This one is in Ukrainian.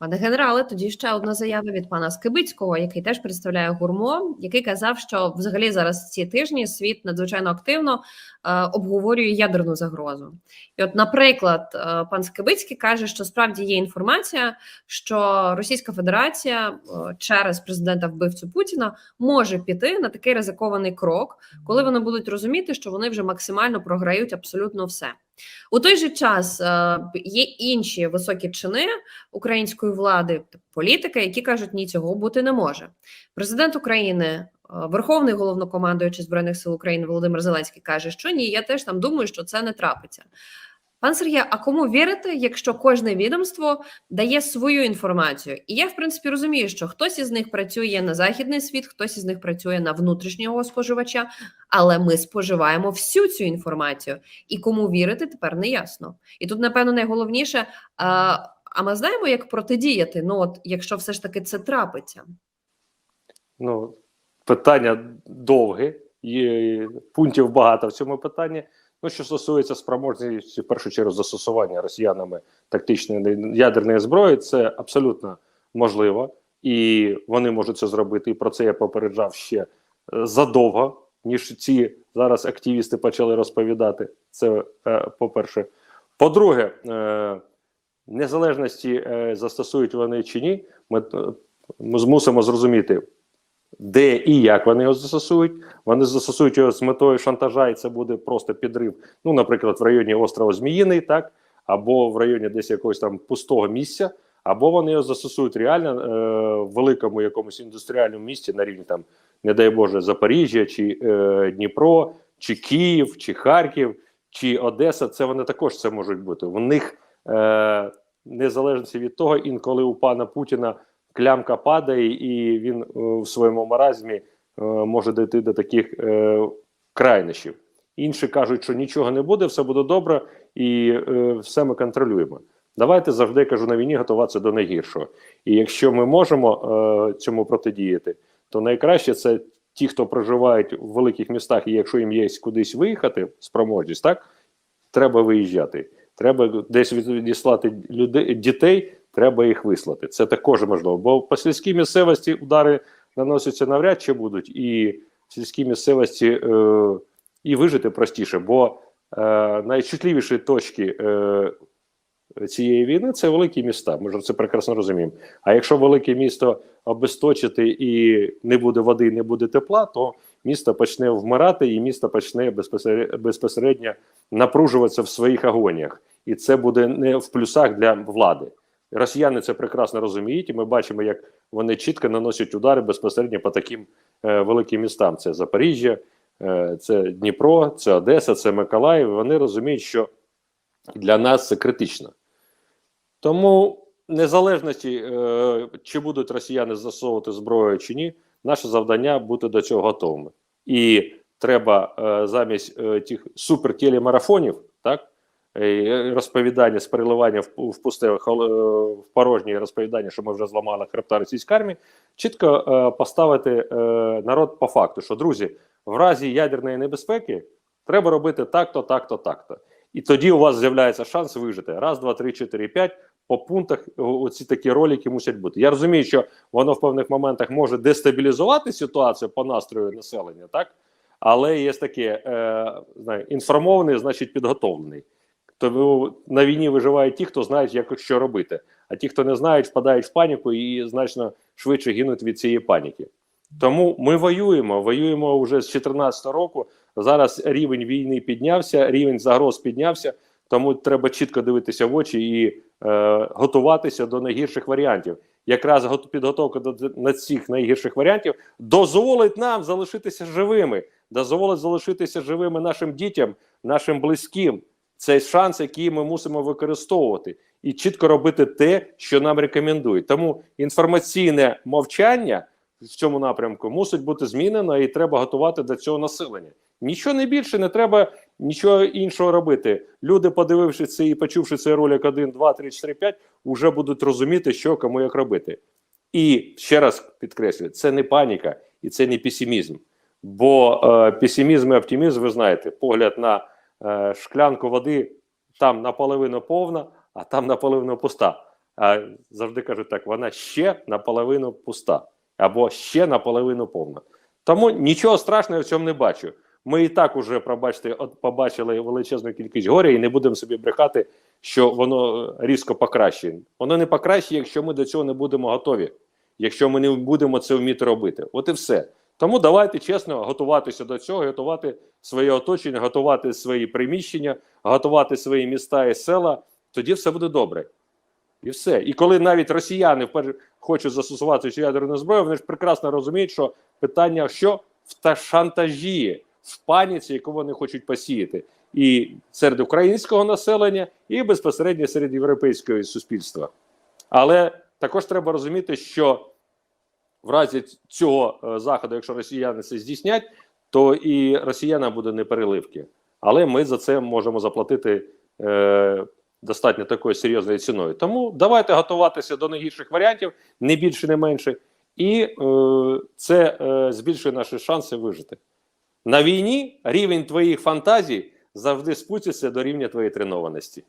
Пане генерале, тоді ще одна заява від пана Скибицького, який теж представляє гурмо, який казав, що взагалі зараз ці тижні світ надзвичайно активно е, обговорює ядерну загрозу. І, от, наприклад, е, пан Скибицький каже, що справді є інформація, що Російська Федерація е, через президента вбивцю Путіна може піти на такий ризикований крок, коли вони будуть розуміти, що вони вже максимально програють абсолютно все. У той же час е, є інші високі чини української влади, політики, які кажуть, ні, цього бути не може. Президент України, е, Верховний головнокомандуючий збройних сил України Володимир Зеленський каже, що ні, я теж там думаю, що це не трапиться. Пан Сергій, а кому вірити, якщо кожне відомство дає свою інформацію? І я в принципі розумію, що хтось із них працює на західний світ, хтось із них працює на внутрішнього споживача, але ми споживаємо всю цю інформацію, і кому вірити тепер не ясно. І тут, напевно, найголовніше. А, а ми знаємо, як протидіяти? Ну, от якщо все ж таки це трапиться. Ну, питання довге, і пунктів багато в цьому питанні. Ну, що стосується спроможності в першу чергу застосування росіянами тактичної ядерної зброї, це абсолютно можливо, і вони можуть це зробити. І про це я попереджав ще е, задовго, ніж ці зараз активісти почали розповідати. Це е, по-перше. По-друге, е, незалежності застосують вони чи ні, ми, ми змусимо зрозуміти, де і як вони його застосують. Вони застосують його з метою шантажа, і це буде просто підрив. Ну, наприклад, в районі острова Зміїний, так, або в районі десь якогось там пустого місця, або вони його застосують реально е, в великому якомусь індустріальному місті на рівні там, не дай Боже, Запоріжжя, чи е, Дніпро, чи Київ, чи Харків, чи Одеса. Це вони також це можуть бути. У них е, незалежно від того, інколи у пана Путіна клямка падає, і він е, в своєму маразмі е, може дійти до таких е, крайнощів. Інші кажуть, що нічого не буде, все буде добре, і все ми контролюємо. Давайте завжди кажу на війні готуватися до найгіршого. І якщо ми можемо цьому протидіяти, то найкраще це ті, хто проживають в великих містах, і якщо їм є кудись виїхати, спроможність, так треба виїжджати. Треба десь відіслати людей, дітей, треба їх вислати. Це також можливо. Бо по сільській місцевості удари наносяться навряд чи будуть, і в сільській місцевості е, і вижити простіше, бо е, найчутливіші точки е, цієї війни це великі міста. Ми ж це прекрасно розуміємо. А якщо велике місто обесточити і не буде води, не буде тепла, то місто почне вмирати, і місто почне безпосередньо, напружуватися в своїх агоніях. І це буде не в плюсах для влади. Росіяни це прекрасно розуміють, і ми бачимо, як вони чітко наносять удари безпосередньо по таким е, великим містам: це Запоріжжя, е, це Дніпро, це Одеса, це Миколаїв. Вони розуміють, що для нас це критично. Тому незалежності, е, чи будуть росіяни застосовувати зброю чи ні, наше завдання бути до цього готовими. І треба е, замість е, тих супертелемарафонів, так, розповідання з переливання в, пусте в, в порожнє розповідання, що ми вже зламали хребта російської армії, чітко е, поставити е, народ по факту, що друзі, в разі ядерної небезпеки треба робити так-то, так-то, так-то. І тоді у вас з'являється шанс вижити. Раз, два, три, чотири, п'ять. По пунктах оці такі ролики мусять бути. Я розумію, що воно в певних моментах може дестабілізувати ситуацію по настрою населення, так? Але є таке е, знає, інформований, значить підготовлений. Тому на війні виживають ті, хто знають, як що робити. А ті, хто не знають, впадають в паніку і значно швидше гинуть від цієї паніки. Тому ми воюємо, воюємо вже з 2014 року. Зараз рівень війни піднявся, рівень загроз піднявся. Тому треба чітко дивитися в очі і е, готуватися до найгірших варіантів. Якраз підготовка до на цих найгірших варіантів дозволить нам залишитися живими, дозволить залишитися живими нашим дітям, нашим близьким. Це шанс, який ми мусимо використовувати, і чітко робити те, що нам рекомендують. Тому інформаційне мовчання в цьому напрямку мусить бути змінено, і треба готувати до цього населення. Нічого не більше, не треба нічого іншого робити. Люди, подивившись це і почувши цей ролик 1, 2, 3, 4, 5, вже будуть розуміти, що кому як робити. І ще раз підкреслюю, це не паніка і це не песимізм. Бо е, песимізм і оптимізм, ви знаєте, погляд на шклянку води там наполовину повна, а там наполовину пуста. А завжди кажуть так: вона ще наполовину пуста або ще наполовину повна. Тому нічого страшного в цьому не бачу. Ми і так уже, пробачте, от побачили величезну кількість горя і не будемо собі брехати, що воно е, різко покращує. Воно не покращує, якщо ми до цього не будемо готові, якщо ми не будемо це вміти робити. От і все. Тому давайте чесно готуватися до цього, готувати своє оточення, готувати свої приміщення, готувати свої міста і села. Тоді все буде добре. І все. І коли навіть росіяни хочуть застосувати цю ядерну зброю, вони ж прекрасно розуміють, що питання що в та шантажі, в паніці, яку вони хочуть посіяти, і серед українського населення, і безпосередньо серед європейського суспільства. Але також треба розуміти, що в разі цього е, заходу, якщо росіяни це здійснять, то і росіянам буде непереливки. Але ми за це можемо заплатити е, достатньо такою серйозною ціною. Тому давайте готуватися до найгірших варіантів, не більше, не менше, і е, це е, збільшує наші шанси вижити. На війні рівень твоїх фантазій завжди спуститься до рівня твоєї тренованості.